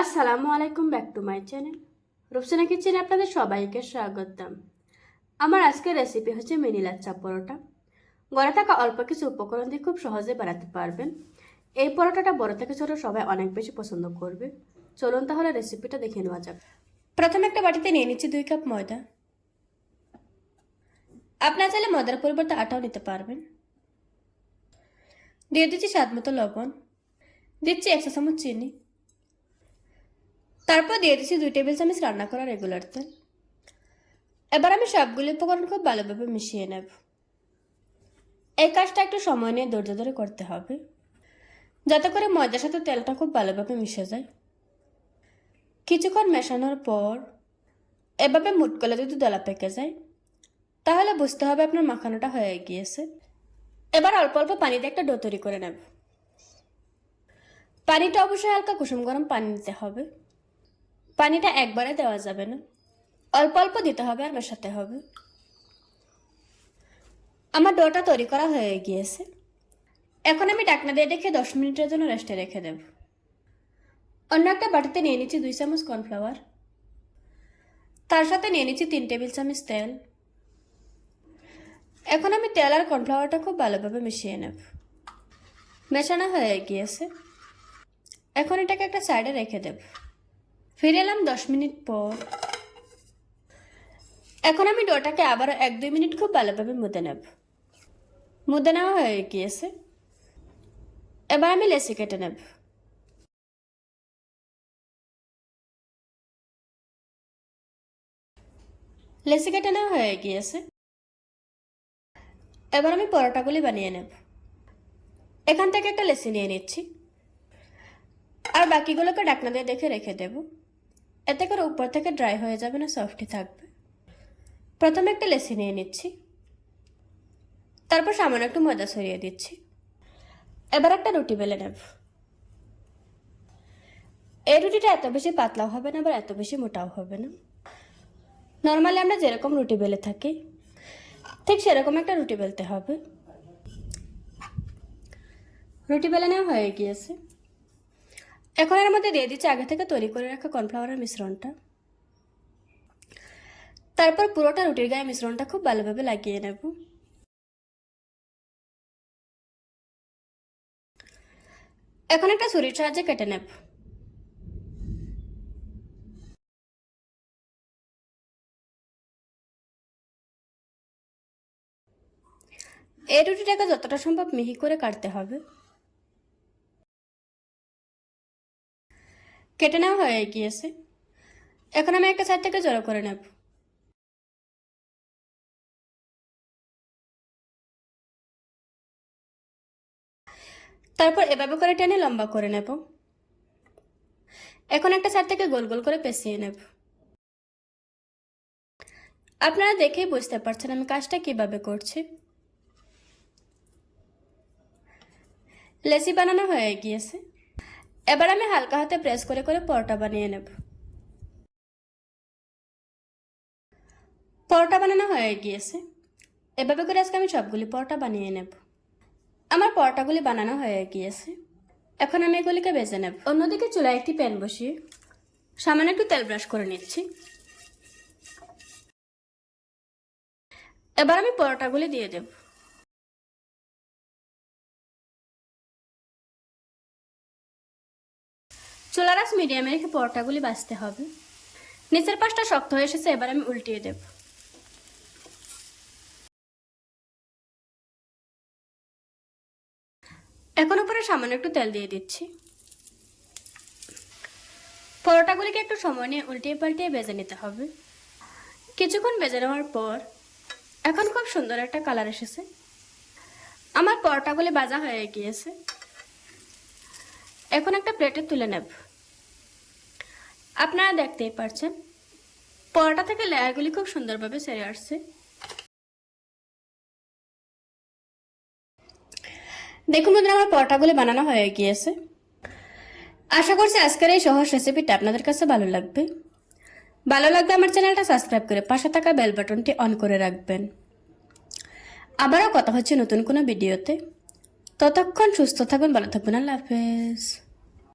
আসসালামু আলাইকুম, back to my channel. Rupsana কিচেনে আপনাদের সবাইকে স্বাগতম। আমার আজকের রেসিপি হচ্ছে মিনি লাচ্চা পরোটা। ঘরে থাকা অল্প কিছু উপকরণ দিয়ে খুব সহজে বানাতে পারবেন। এই পরোটাটা বড় থেকে ছোট সবাই অনেক বেশি পছন্দ করবে। চলুন তাহলে রেসিপিটা দেখে নেওয়া যাক। প্রথমে একটা বাটিতে নিয়ে নিচ্ছি দুই কাপ ময়দা। আপনার চাইলে ময়দার পরিবর্তে আটাও নিতে পারবেন। দিয়ে দিচ্ছি স্বাদ মতো লবণ। দিচ্ছি একশো চামচ চিনি। তারপর দিয়ে দিচ্ছি দুই টেবিল চামচ রান্না করা রেগুলার তেল। এবার আমি সবগুলি উপকরণ খুব ভালোভাবে মিশিয়ে নেব। এই কাজটা একটু সময় নিয়ে ধৈর্য ধরে করতে হবে। যাতে করে ময়দার সাথে তেলটা খুব ভালোভাবে মিশে যায়। কিছুক্ষণ মেশানোর পর এভাবে মুট করলে যদি দলা পেকে যায়, তাহলে বুঝতে হবে আপনার মাখানোটা হয়ে গিয়েছে। এবার অল্প অল্প পানিতে একটা ডো তৈরি করে নেব। পানিটা অবশ্যই হালকা কুসুম গরম পানি নিতে হবে। পানিটা একবারে দেওয়া যাবে না। অল্প অল্প দিতে হবে আর মেশাতে হবে। আমার ডোটা তৈরি করা হয়ে গিয়েছে। এখন আমি ডাকনা দিয়ে রেখে দশ মিনিটের জন্য রেস্টে রেখে দেব। অন্য একটা বাটিতে নিয়ে নিচ্ছি দুই চামচ কর্নফ্লাওয়ার। তার সাথে নিয়ে নিচ্ছি তিন টেবিল চামচ তেল। এখন আমি তেল আর কর্নফ্লাওয়ারটা খুব ভালোভাবে মিশিয়ে নেব। মেশানো হয়ে গিয়েছে। এখন এটাকে একটা সাইডে রেখে দেব। ফিরে এলাম দশ মিনিট পর। এখন আমি ডোটাকে আবার এক দুই মিনিট খুব ভালোভাবে মুদে নেব। মুদে নেওয়া হয়ে গিয়েছে। এবার আমি লেসি কেটে নেব। লেসি কেটে নেওয়া হয়ে গিয়েছে। এবার আমি পরোটাগুলি বানিয়ে নেব। এখান থেকে একটা লেসি নিয়ে নিচ্ছি। আর বাকিগুলোকে ডাকনা দিয়ে দেখে রেখে দেব। এতে করে উপর থেকে ড্রাই হয়ে যাবে না সফটই থাকবে। প্রথমে একটা লেসি নিয়ে নিচ্ছি। তারপর সামান্য একটু ময়দা সরিয়ে দিচ্ছি। এবার একটা রুটি বেলে নেব। এই রুটিটা এত বেশি পাতলাও হবে না, আবার এত বেশি মোটাও হবে না। নর্মালি আমরা যেরকম রুটি বেলে থাকি, ঠিক সেরকম একটা রুটি বেলতে হবে। রুটি বেলে নেওয়া হয়ে গিয়েছে। এখন এর মধ্যে দিয়ে দিচ্ছি আগে থেকে তৈরি করে রাখা কর্নফ্লাওয়ারের মিশ্রণটা। তারপর পুরোটা রুটির গায়ে মিশ্রণটা খুব ভালোভাবে লাগিয়ে নেব। এখন একটা ছুরির সাহায্যে কেটে নেব। এই রুটিটাকে যতটা সম্ভব মিহি করে কাটতে হবে। কেটে নেওয়া হয়ে গিয়েছে। এখন আমি একটা সাইড থেকে জড়ো করে নেব। তারপর এভাবে করে টেনে লম্বা করে নেব। এখন একটা সাইড থেকে গোল গোল করে পেঁচিয়ে নেব। আপনারা দেখেই বুঝতে পারছেন আমি কাজটা কীভাবে করছি। লেসি বানানো হয়ে গিয়েছে। এবার আমি হালকা হাতে প্রেস করে করে পরোটা বানিয়ে নেব। পরোটা বানানো হয়ে গিয়েছে। এভাবে করে আজকে আমি সবগুলি পরোটা বানিয়ে নেব। আমার পরোটাগুলি বানানো হয়ে গিয়েছে। এখন আমি এগুলিকে বেজে নেব। অন্যদিকে চুলায় একটি প্যান বসিয়ে সামান্য একটু তেল ব্রাশ করে নিচ্ছি। এবার আমি পরোটাগুলি দিয়ে দেব। চুলার আঁচ মিডিয়ামে রেখে পরোটাগুলি বাছতে হবে। নিচের পাশটা শক্ত হয়ে এসেছে, এবার আমি উল্টিয়ে দেব। এখন উপরে সামান্য একটু তেল দিয়ে দিচ্ছি। পরোটাগুলিকে একটু সময় নিয়ে উল্টিয়ে পাল্টিয়ে বেজে নিতে হবে। কিছুক্ষণ বেজে নেওয়ার পর এখন খুব সুন্দর একটা কালার এসেছে। আমার পরোটাগুলি বাজা হয়ে গিয়েছে। এখন একটা প্লেটে তুলে নেব। আপনারা দেখতেই পারছেন, পরোটা থেকে লেয়ারগুলি খুব সুন্দরভাবে সেরে আসছে। দেখুন বন্ধুরা, আমার পরোটাগুলি বানানো হয়ে গিয়েছে। আশা করছি আজকের এই সহজ রেসিপিটা আপনাদের কাছে ভালো লাগবে। ভালো লাগলে আমার চ্যানেলটা সাবস্ক্রাইব করে পাশে থাকা বেল বাটনটি অন করে রাখবেন। আবারও কথা হচ্ছে নতুন কোনো ভিডিওতে ততক্ষণ সুস্থ থাকবেন ভালো থাকবেন আল্লাহ হাফেজ।